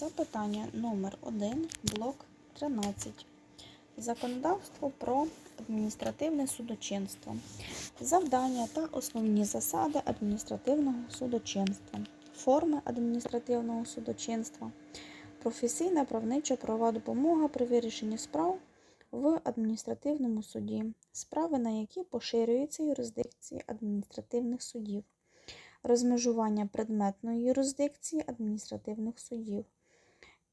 Запитання номер 1 блок 13. Законодавство про адміністративне судочинство. Завдання та основні засади адміністративного судочинства. Форми адміністративного судочинства. Професійна правнича правова допомога при вирішенні справ в адміністративному суді. Справи, на які поширюються юрисдикції адміністративних судів. Розмежування предметної юрисдикції адміністративних судів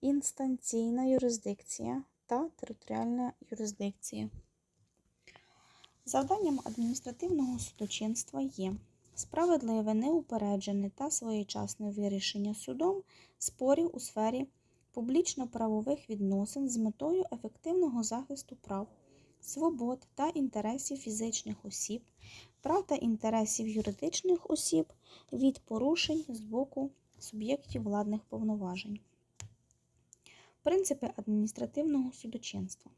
інстанційна юрисдикція та територіальна юрисдикція. Завданням адміністративного судочинства є справедливе, неупереджене та своєчасне вирішення судом спорів у сфері публічно-правових відносин з метою ефективного захисту прав, свобод та інтересів фізичних осіб, прав та інтересів юридичних осіб від порушень з боку суб'єктів владних повноважень. Принципи адміністративного судочинства.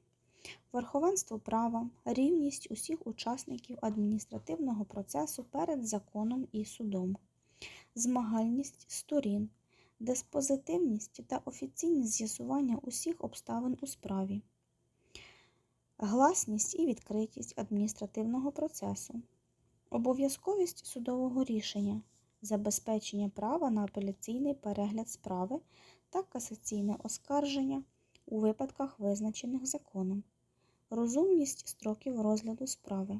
Верховенство права, рівність усіх учасників адміністративного процесу перед законом і судом, змагальність сторін, диспозитивність та офіційність з'ясування усіх обставин у справі, гласність і відкритість адміністративного процесу, обов'язковість судового рішення, забезпечення права на апеляційний перегляд справи та касаційне оскарження у випадках, визначених законом, розумність строків розгляду справи,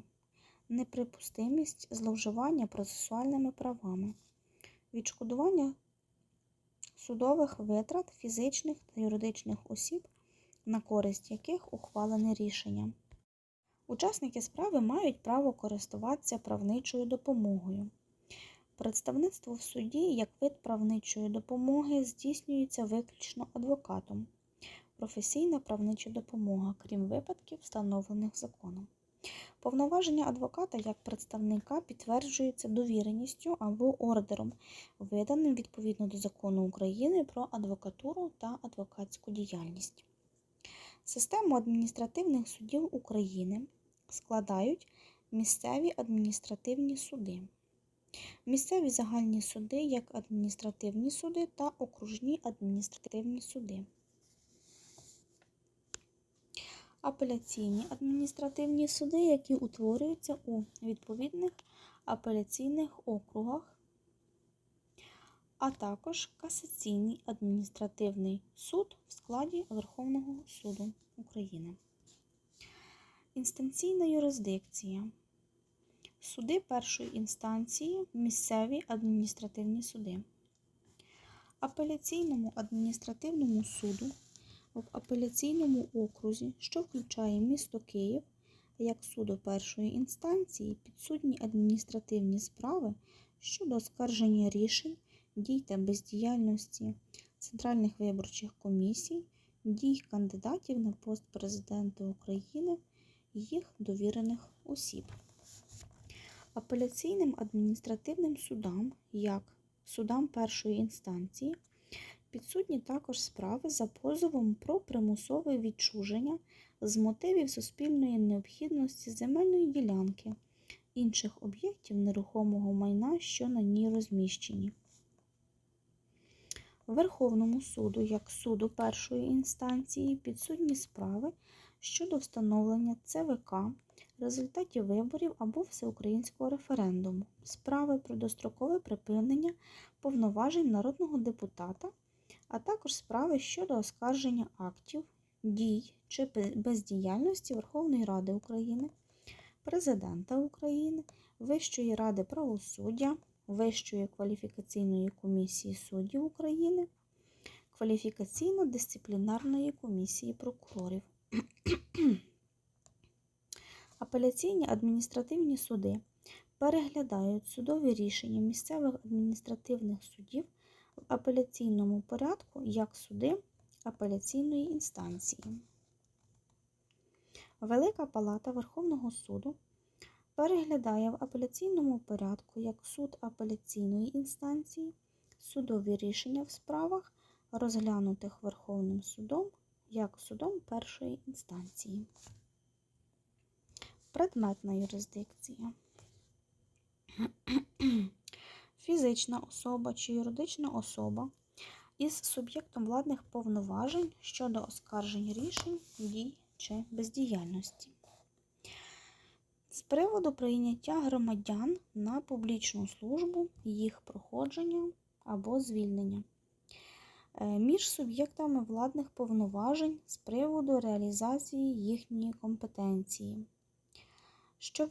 неприпустимість зловживання процесуальними правами, відшкодування судових витрат фізичних та юридичних осіб, на користь яких ухвалене рішення. Учасники справи мають право користуватися правничою допомогою. Представництво в суді як вид правничої допомоги здійснюється виключно адвокатом. Професійна правнича допомога, крім випадків, встановлених законом. Повноваження адвоката як представника підтверджується довіреністю або ордером, виданим відповідно до закону України про адвокатуру та адвокатську діяльність. Систему адміністративних судів України складають місцеві адміністративні суди. Місцеві загальні суди як адміністративні суди та окружні адміністративні суди. Апеляційні адміністративні суди, які утворюються у відповідних апеляційних округах, а також касаційний адміністративний суд в складі Верховного суду України. Інстанційна юрисдикція. Суди першої інстанції, місцеві адміністративні суди. Апеляційному адміністративному суду в апеляційному окрузі, що включає місто Київ, як суду першої інстанції, підсудні адміністративні справи щодо оскарження рішень, дій та бездіяльності центральних виборчих комісій, дій кандидатів на пост президента України їх довірених осіб апеляційним адміністративним судам, як судам першої інстанції, підсудні також справи за позовом про примусове відчуження з мотивів суспільної необхідності земельної ділянки, інших об'єктів нерухомого майна, що на ній розміщені. Верховному суду, як суду першої інстанції, підсудні справи щодо встановлення ЦВК результатів виборів або всеукраїнського референдуму, справи про дострокове припинення повноважень народного депутата, а також справи щодо оскарження актів, дій чи бездіяльності Верховної Ради України, Президента України, Вищої ради правосуддя, Вищої кваліфікаційної комісії суддів України, Кваліфікаційно-дисциплінарної комісії прокурорів. Апеляційні адміністративні суди переглядають судові рішення місцевих адміністративних судів в апеляційному порядку як суди апеляційної інстанції. Велика Палата Верховного суду переглядає в апеляційному порядку як суд апеляційної інстанції судові рішення в справах, розглянутих Верховним судом як судом першої інстанції. Предметна юрисдикція. Фізична особа чи юридична особа, із суб'єктом владних повноважень щодо оскаржень рішень, дій чи бездіяльності. З приводу прийняття громадян на публічну службу, їх проходження або звільнення. Е, Між суб'єктами владних повноважень з приводу реалізації їхньої компетенції, що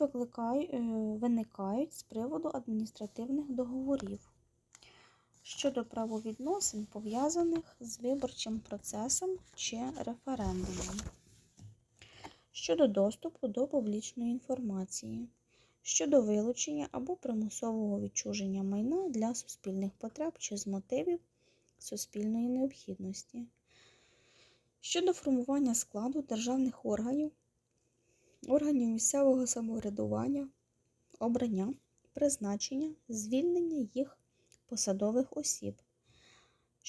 виникають з приводу адміністративних договорів щодо правовідносин, пов'язаних з виборчим процесом чи референдумом, щодо доступу до публічної інформації, щодо вилучення або примусового відчуження майна для суспільних потреб чи з мотивів суспільної необхідності, щодо формування складу державних органів, органів місцевого самоврядування, обрання, призначення, звільнення їх посадових осіб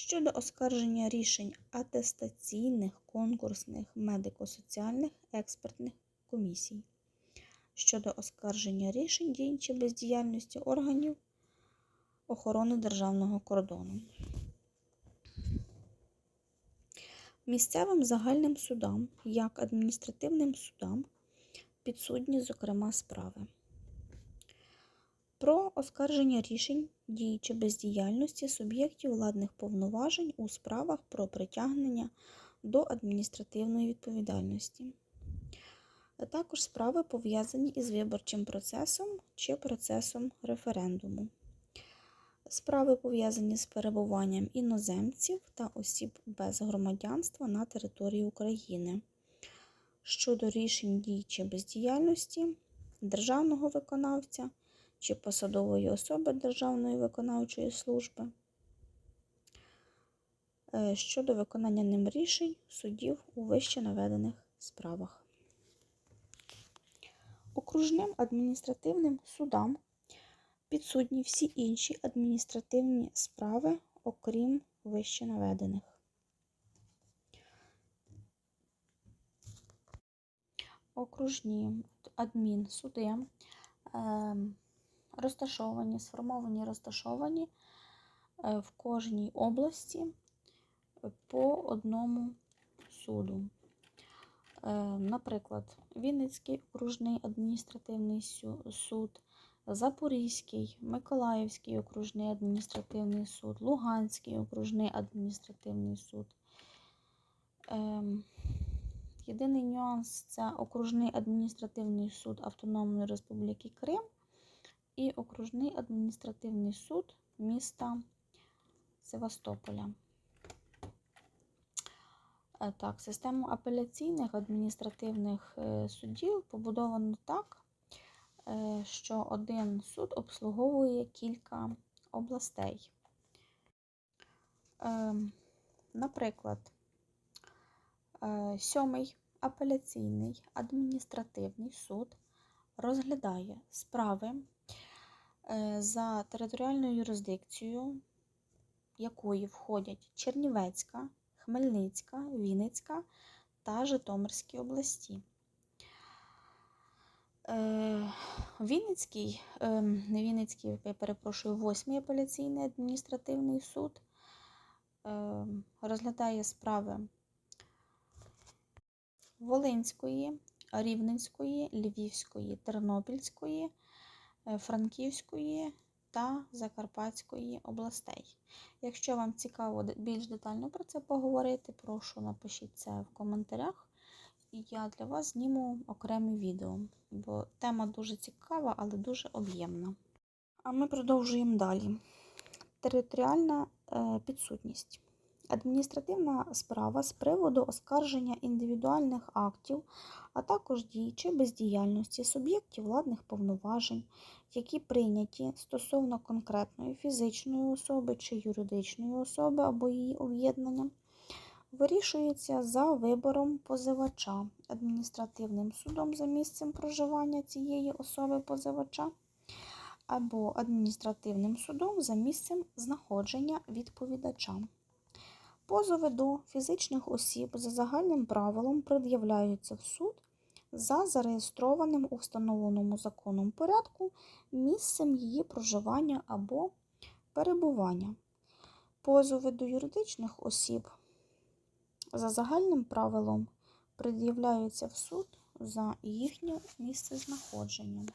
щодо оскарження рішень атестаційних, конкурсних, медико-соціальних експертних комісій, щодо оскарження рішень дій чи бездіяльності органів охорони державного кордону. Місцевим загальним судам, як адміністративним судам, підсудні, зокрема, справи. Про оскарження рішень дій чи бездіяльності суб'єктів владних повноважень у справах про притягнення до адміністративної відповідальності, а також справи пов'язані із виборчим процесом чи процесом референдуму, справи пов'язані з перебуванням іноземців та осіб без громадянства на території України. Щодо рішень дій чи бездіяльності державного виконавця чи посадової особи Державної виконавчої служби е, щодо виконання ним рішень судів у вище наведених справах. Окружним адміністративним судам підсудні всі інші адміністративні справи, окрім вище наведених. Окружні адмінсуди ем, розташовані, сформовані, розташовані е, в кожній області по одному суду. Е, Наприклад, Вінницький окружний адміністративний суд, Запорізький, Миколаївський окружний адміністративний суд, Луганський окружний адміністративний суд. Ем, єдиний нюанс це окружний адміністративний суд Автономної Республіки Крим і окружний адміністративний суд міста Севастополя. Е, так, Систему апеляційних адміністративних е, судів побудовано так, е, що один суд обслуговує кілька областей. Наприклад, сьомий апеляційний адміністративний суд розглядає справи за територіальною юрисдикцією, якої входять Чернівецька, Хмельницька, Вінницька та Житомирські області. Е, Вінницький, е, не Вінницький, я перепрошую, 8 апеляційний адміністративний суд розглядає справи Волинської, Рівненської, Львівської, Тернопільської, Е, Франківської та Закарпатської областей. Якщо вам цікаво більш детально про це поговорити, прошу напишіть це в коментарях, і я для вас зніму окреме відео, бо тема дуже цікава, але дуже об'ємна. А ми продовжуємо далі. Територіальна е, підсудність. Адміністративна справа з приводу оскарження індивідуальних актів, а також дій чи бездіяльності суб'єктів владних повноважень, які прийняті стосовно конкретної фізичної особи чи юридичної особи або її об'єднання, вирішується за вибором позивача адміністративним судом за місцем проживання цієї особи позивача. Або адміністративним судом за місцем знаходження відповідача. Позови до фізичних осіб за загальним правилом пред'являються в суд за зареєстрованим у встановленому законом порядку місцем її проживання або перебування. Позови до юридичних осіб за загальним правилом пред'являються в суд за їхнім місцезнаходженням.